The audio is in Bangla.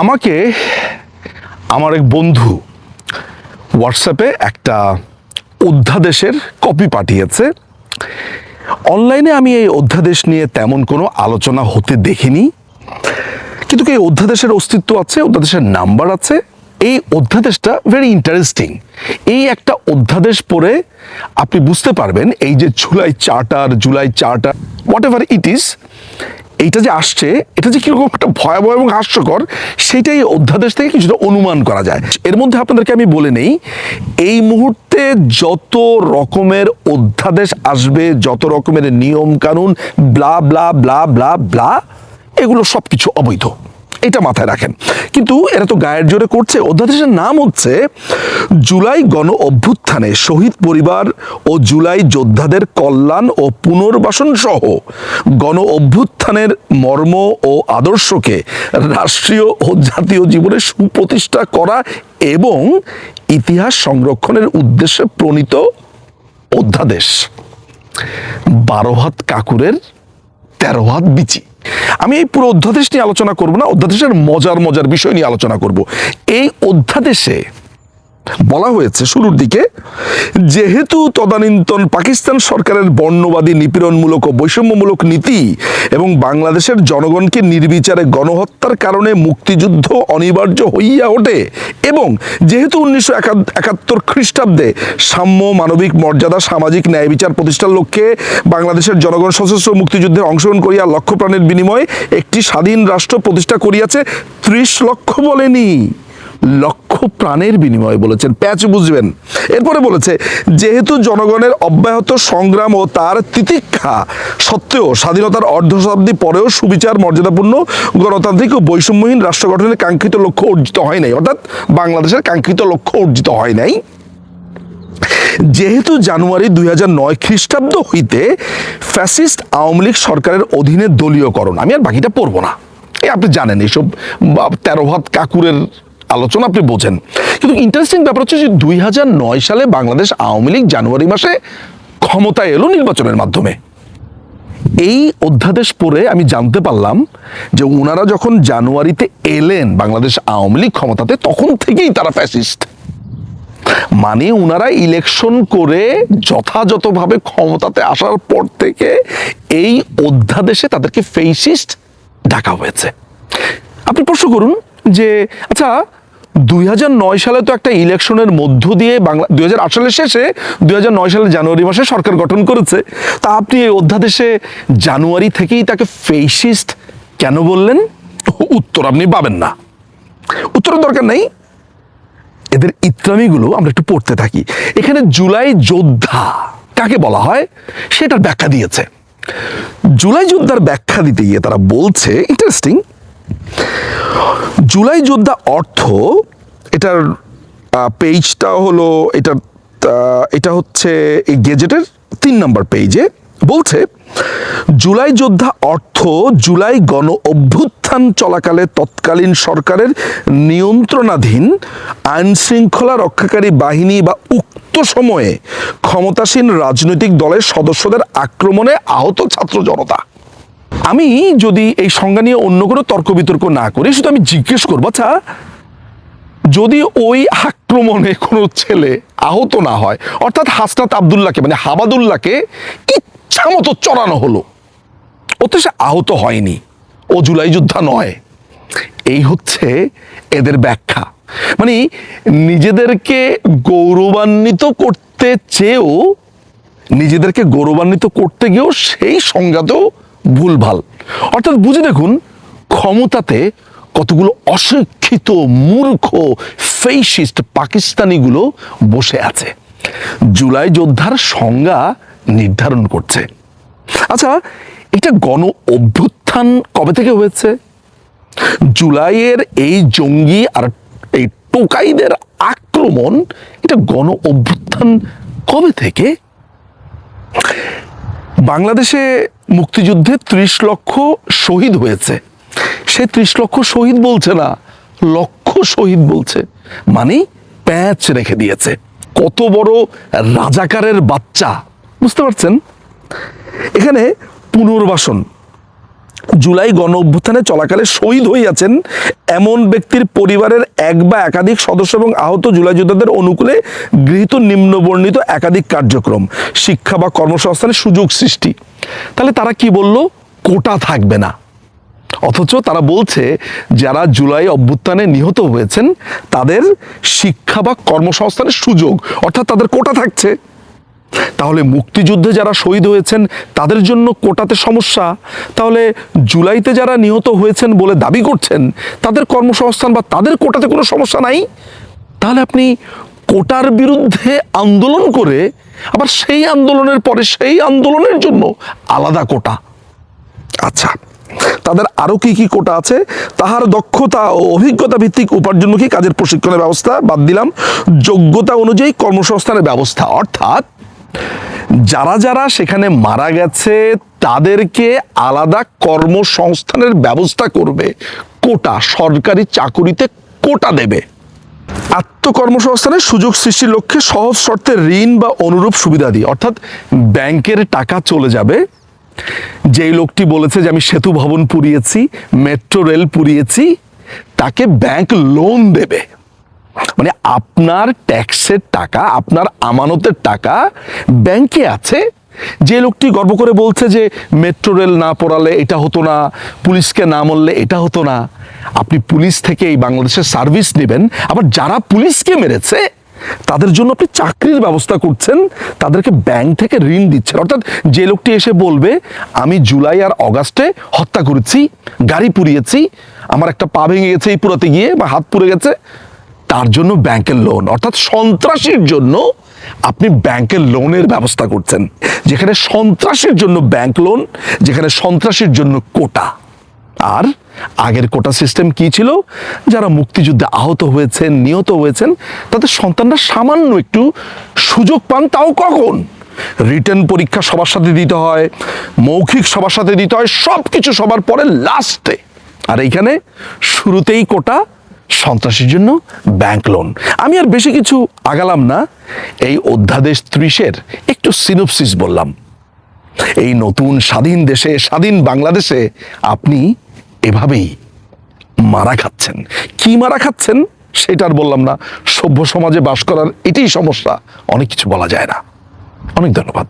আমাকে আমার এক বন্ধু হোয়াটসঅ্যাপে একটা অধ্যাদেশের কপি পাঠিয়েছে। অনলাইনে আমি এই অধ্যাদেশ নিয়ে তেমন কোনো আলোচনা হতে দেখিনি। কিন্তু এই অধ্যাদেশের অস্তিত্ব আছে, অধ্যাদেশের নাম্বার আছে? এই অধ্যাদেশটা ভেরি ইন্টারেস্টিং এই একটা অধ্যাদেশ পড়ে আপনি বুঝতে পারবেন, এই যে July charter July charter whatever it is এইটা যে আসছে, এটা যে কীরকম একটা ভয়াবহ এবং হাস্যকর সেটাই অধ্যাদেশ থেকে কিছুটা অনুমান করা যায়। এর মধ্যে আপনাদেরকে আমি বলে নেই, এই মুহূর্তে যত রকমের অধ্যাদেশ আসবে, যত রকমের নিয়ম কানুন, blah blah blah blah blah, এগুলো সব কিছু অবৈধ। এটা মাথায় রাখেন। কিন্তু এরা তো গায়ের জোরে করছে। অধ্যাদেশের নাম হচ্ছে, জুলাই গণ অভ্যুত্থানে শহীদ পরিবার ও জুলাই যোদ্ধাদের কল্যাণ ও পুনর্বাসন সহ গণ অভ্যুত্থানের মর্ম ও আদর্শকে রাষ্ট্রীয় ও জাতীয় জীবনে সুপ্রতিষ্ঠা করা এবং ইতিহাস সংরক্ষণের উদ্দেশ্যে প্রণীত অধ্যাদেশ। বারো হাত কাকুরের, তেরো হাত বিচি। আমি এই পুরো অধ্যাদেশ নিয়ে আলোচনা করব না, অধ্যাদেশের মজার মজার বিষয় নিয়ে আলোচনা করব। এই অধ্যাদেশে বলা হয়েছে শুরুর দিকে, যেহেতু তদানীন্তন পাকিস্তান সরকারের বর্ণবাদী নিপীড়নমূলক ও বৈষম্যমূলক নীতি এবং বাংলাদেশের জনগণকে নির্বিচারে গণহত্যার কারণে মুক্তিযুদ্ধ অনিবার্য হইয়া ওঠে এবং যেহেতু উনিশশো একাত্তর খ্রিস্টাব্দে সাম্য মানবিক মর্যাদা সামাজিক ন্যায় বিচার প্রতিষ্ঠার লক্ষ্যে বাংলাদেশের জনগণ সশস্ত্র মুক্তিযুদ্ধে অংশগ্রহণ করিয়া লক্ষ প্রাণের বিনিময়ে একটি স্বাধীন রাষ্ট্র প্রতিষ্ঠা করিয়াছে, ত্রিশ লক্ষ বলেনি। লক্ষ প্রাণের বিনিময়ে বলেছেন। প্যাচ বুঝবেন। এরপরে বলেছে, যেহেতু জনগণের অব্যাহত সংগ্রাম ও তার তিতিক্ষা সত্ত্বেও স্বাধীনতার অর্ধ শতাব্দী পরেও সুবিচার মর্যাদাপূর্ণ, গণতান্ত্রিক ও বৈষম্যহীন রাষ্ট্র গঠনের কাঙ্ক্ষিত লক্ষ্য অর্জিত হয় নাই। অর্থাৎ বাংলাদেশের কাঙ্ক্ষিত লক্ষ্য অর্জিত হয় নাই। যেহেতু জানুয়ারি দুই নয় খ্রিস্টাব্দ হইতে ফ্যাসিস্ট আওয়ামী লীগ সরকারের অধীনে দলীয়করণ, আমি আর বাকিটা পড়ব না। এই আপনি জানেন, এইসব তেরো হাত কাকুরের আলোচনা আপনি বোঝেন। কিন্তু ইন্টারেস্টিং ব্যাপার হচ্ছে যে দুই হাজার নয় সালে বাংলাদেশ আওয়ামী লীগ জানুয়ারি মাসে ক্ষমতায় এলো নির্বাচনের মাধ্যমে। এই অধ্যাদেশ পড়ে আমি জানতে পারলাম যে ওনারা যখন জানুয়ারিতে এলেন বাংলাদেশ আওয়ামী লীগ ক্ষমতাতে, তখন থেকেই তারা ফ্যাসিস্ট মানে ওনারা ইলেকশন করে যথাযথভাবে ক্ষমতাতে আসার পর থেকে এই অধ্যাদেশে তাদেরকে ফেসিস্ট ডাকা হয়েছে। আপনি প্রশ্ন করুন যে আচ্ছা দুই সালে তো একটা ইলেকশনের মধ্য দিয়ে বাংলা, দুই হাজার আট সালের শেষে দুই হাজার নয় সালে জানুয়ারি মাসে সরকার গঠন করেছে। তা আপনি এই অধ্যাদেশে জানুয়ারি থেকেই তাকে ফেসিস্ট কেন বললেন? উত্তর আপনি পাবেন না। উত্তরের দরকার নেই। এদের ইত্রামিগুলো আমরা একটু পড়তে থাকি। এখানে জুলাই যোদ্ধা কাকে বলা হয়? সেটার ব্যাখ্যা দিয়েছে। জুলাই যোদ্ধার ব্যাখ্যা দিতে গিয়ে তারা বলছে ইন্টারেস্টিং জুলাই যোদ্ধা অর্থ, এটার পেজটা হলো, এটা এটা হচ্ছে এই গেজেটের তিন নম্বর পেজে বলছে, জুলাই যোদ্ধা অর্থ, জুলাই গণ অভ্যুত্থান চলাকালে তৎকালীন সরকারের নিয়ন্ত্রণাধীন আইন শৃঙ্খলা রক্ষাকারী বাহিনী বা উক্ত সময়ে ক্ষমতাসীন রাজনৈতিক দলের সদস্যদের আক্রমণে আহত ছাত্র জনতা। আমি যদি এই সংজ্ঞা নিয়ে অন্য কোনো তর্ক বিতর্ক না করি, শুধু আমি জিজ্ঞেস করব আচ্ছা যদি ওই আক্রমণে কোনো ছেলে আহত না হয়, অর্থাৎ হাসনাত আবদুল্লাহকে মানে হাবাদুল্লাহকে ইচ্ছা মতো চড়ানো হলো, ওতে সে আহত হয়নি, ও জুলাই যোদ্ধা নয়, এই হচ্ছে এদের ব্যাখ্যা। মানে নিজেদেরকে গৌরবান্বিত করতে চেয়েও, নিজেদেরকে গৌরবান্বিত করতে গিয়েও সেই সংজ্ঞাতেও ভুলভাল। অর্থাৎ বুঝে দেখুন, ক্ষমতাতে কতগুলো অশিক্ষিত, মূর্খ, ফেসিস্ট পাকিস্তানিগুলো বসে আছে। জুলাই যোদ্ধার সংজ্ঞা নির্ধারণ করছে। আচ্ছা এটা গণ অভ্যুত্থান কবে থেকে হয়েছে? জুলাইয়ের এই জঙ্গি আর এই টোকাইদের আক্রমণ, এটা গণ অভ্যুত্থান কবে থেকে? বাংলাদেশে মুক্তিযুদ্ধে ত্রিশ লক্ষ শহীদ হয়েছে। সে ত্রিশ লক্ষ শহীদ বলছে না, লক্ষ শহীদ বলছে। মানে প্যাঁচ রেখে দিয়েছে। কত বড় রাজাকারের বাচ্চা, বুঝতে পারছেন? এখানে পুনর্বাসন জুলাই গণ অভ্যুত্থানে চলাকালে শহীদ হইয়াছেন এমন ব্যক্তির পরিবারের এক বা একাধিক সদস্য এবং আহত জুলাই যোদ্ধাদের অনুকূলে গৃহীত নিম্নবর্ণিত একাধিক কার্যক্রম, শিক্ষা বা কর্মসংস্থানের সুযোগ সৃষ্টি। তাহলে তারা কি বলল? কোটা থাকবে না। অথচ তারা বলছে, যারা জুলাই অভ্যুত্থানে নিহত হয়েছেন, তাদের শিক্ষা বা কর্মসংস্থানের সুযোগ, অর্থাৎ তাদের কোটা থাকছে। তাহলে মুক্তিযুদ্ধে যারা শহীদ হয়েছেন, তাদের জন্য কোটাতে সমস্যা। তাহলে জুলাইতে যারা নিহত হয়েছেন বলে দাবি করছেন, তাদের কর্মসংস্থান বা তাদের কোটাতে কোনো সমস্যা নাই? তাহলে আপনি কোটার বিরুদ্ধে আন্দোলন করে, আবার সেই আন্দোলনের পরে সেই আন্দোলনের জন্য আলাদা কোটা। আচ্ছা তাদের আরও কি কি কোটা আছে? তাহার দক্ষতা ও অভিজ্ঞতা ভিত্তিক উপার্জনমুখী কাজের প্রশিক্ষণের ব্যবস্থা বাদ দিলাম। যোগ্যতা অনুযায়ী কর্মসংস্থানের ব্যবস্থা, অর্থাৎ যারা যারা সেখানে মারা গেছে, তাদেরকে আলাদা কর্মসংস্থানের ব্যবস্থা করবে। কোটা, সরকারি চাকুরিতে কোটা দেবে। আত্মকর্মসংস্থানের সুযোগ সৃষ্টির লক্ষ্যে সহজ শর্তে ঋণ বা অনুরূপ সুবিধাদি অর্থাৎ ব্যাংকের টাকা চলে যাবে। যেই লোকটি বলেছে যে, আমি সেতু ভবন পুড়িয়েছি, মেট্রো রেল পুড়িয়েছি, তাকে ব্যাংক লোন দেবে। মানে আপনার ট্যাক্সের টাকা, আপনার আমানতের টাকা ব্যাংকে আছে। যে লোকটি গর্ব করে বলছে যে, মেট্রো রেল না পড়ালে এটা হতো না, পুলিশকে না মরলে এটা হতো না। আপনি পুলিশ থেকে এই বাংলাদেশের সার্ভিস নেবেন। আবার যারা পুলিশকে মেরেছে, তাদের জন্য আপনি চাকরির ব্যবস্থা করছেন, তাদেরকে ব্যাংক থেকে ঋণ দিচ্ছেন। অর্থাৎ যে লোকটি এসে বলবে, আমি জুলাই আর অগাস্টে হত্যা করেছি, গাড়ি পুড়িয়েছি, আমার একটা পা ভেঙে গেছে এই পুরাতে গিয়ে বা হাত পুড়ে গেছে তার জন্য ব্যাংকের লোন অর্থাৎ সন্ত্রাসীর জন্য আপনি ব্যাংকের লোনের ব্যবস্থা করছেন। যেখানে সন্ত্রাসীর জন্য ব্যাংক লোন যেখানে সন্ত্রাসীর জন্য কোটা। আর আগের কোটা সিস্টেম কি ছিল? যারা মুক্তিযুদ্ধে আহত হয়েছেন, নিহত হয়েছেন, তাদের সন্তানরা সামান্য একটু সুযোগ পান, তাও কখন? রিটার্ন পরীক্ষা সবার সাথে দিতে হয়, মৌখিক সবার সাথে দিতে হয় সব কিছু সবার পরে লাস্টে আর এইখানে শুরুতেই কোটা সন্ত্রাসীর জন্য ব্যাংক লোন আমি আর বেশি কিছু আগালাম না। এই অধ্যাদেশ ত্রিশের একটু সিনোপসিস বললাম। এই নতুন স্বাধীন দেশে, স্বাধীন বাংলাদেশে আপনি এভাবেই মারা খাচ্ছেন। কি মারা খাচ্ছেন সেটা আর বললাম না। সভ্য সমাজে বাস করার এটাই সমস্যা। অনেক কিছু বলা যায় না। অনেক ধন্যবাদ।